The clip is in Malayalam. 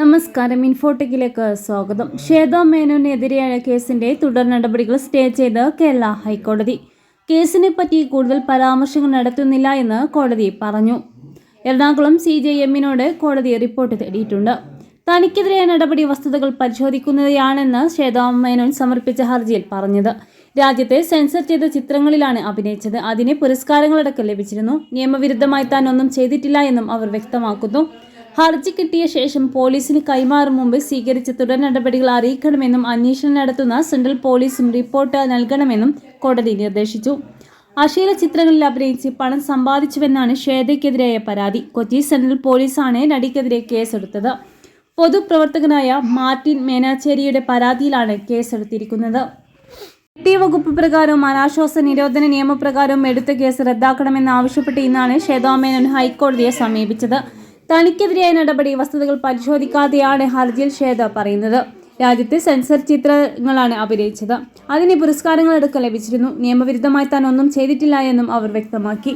നമസ്കാരം ഇൻഫോടെക്കിലേക്ക് സ്വാഗതം. ശ്വേത മേനോനെതിരെയായ കേസിന്റെ തുടർ നടപടികൾ സ്റ്റേ ചെയ്ത് കേരള ഹൈക്കോടതി. കേസിനെ പറ്റി കൂടുതൽ പരാമർശങ്ങൾ നടത്തുന്നില്ല എന്ന് കോടതി പറഞ്ഞു. എറണാകുളം സി ജെ എമ്മിനോട് കോടതി റിപ്പോർട്ട് തേടിയിട്ടുണ്ട്. തനിക്കെതിരായ നടപടി വസ്തുതകൾ പരിശോധിക്കുന്നതാണെന്ന് ശ്വേതാ മേനോൻ സമർപ്പിച്ച ഹർജിയിൽ പറഞ്ഞത്. രാജ്യത്തെ സെൻസർ ചെയ്ത ചിത്രങ്ങളിലാണ് അഭിനയിച്ചത്. അതിന് പുരസ്കാരങ്ങളടക്കം ലഭിച്ചിരുന്നു. നിയമവിരുദ്ധമായി താൻ ഒന്നും ചെയ്തിട്ടില്ല എന്നും അവർ വ്യക്തമാക്കുന്നു. ഹർജി കിട്ടിയ ശേഷം പോലീസിന് കൈമാറും മുമ്പ് സ്വീകരിച്ച തുടർ നടപടികൾ അറിയിക്കണമെന്നും അന്വേഷണം നടത്തുന്ന സെൻട്രൽ പോലീസും റിപ്പോർട്ട് നൽകണമെന്നും കോടതി നിർദ്ദേശിച്ചു. അശ്ലീല ചിത്രങ്ങളിൽ അഭിനയിച്ച് പണം സമ്പാദിച്ചുവെന്നാണ് ശ്വേതയ്ക്കെതിരായ പരാതി. കൊച്ചി സെൻട്രൽ പോലീസാണ് നടിക്കെതിരെ കേസെടുത്തത്. പൊതുപ്രവർത്തകനായ മാർട്ടിൻ മേനാച്ചേരിയുടെ പരാതിയിലാണ് കേസെടുത്തിരിക്കുന്നത്. ടി വകുപ്പ് പ്രകാരവും അനാശ്വാസ നിരോധന നിയമപ്രകാരവും എടുത്ത കേസ് റദ്ദാക്കണമെന്നാവശ്യപ്പെട്ട് ഇന്നാണ് ശ്വേതാമേനോൻ ഹൈക്കോടതിയെ സമീപിച്ചത്. തനിക്കെതിരായ നടപടി വസ്തുതകൾ പരിശോധിക്കാതെയാണ് ഹർജിയിൽ ശ്വേത പറയുന്നത്. രാജ്യത്തെ സെൻസർ ചിത്രങ്ങളാണ് അഭിനയിച്ചത്. അതിന് പുരസ്കാരങ്ങളടക്കം ലഭിച്ചിരുന്നു. നിയമവിരുദ്ധമായി താൻ ഒന്നും ചെയ്തിട്ടില്ല എന്നും അവർ വ്യക്തമാക്കി.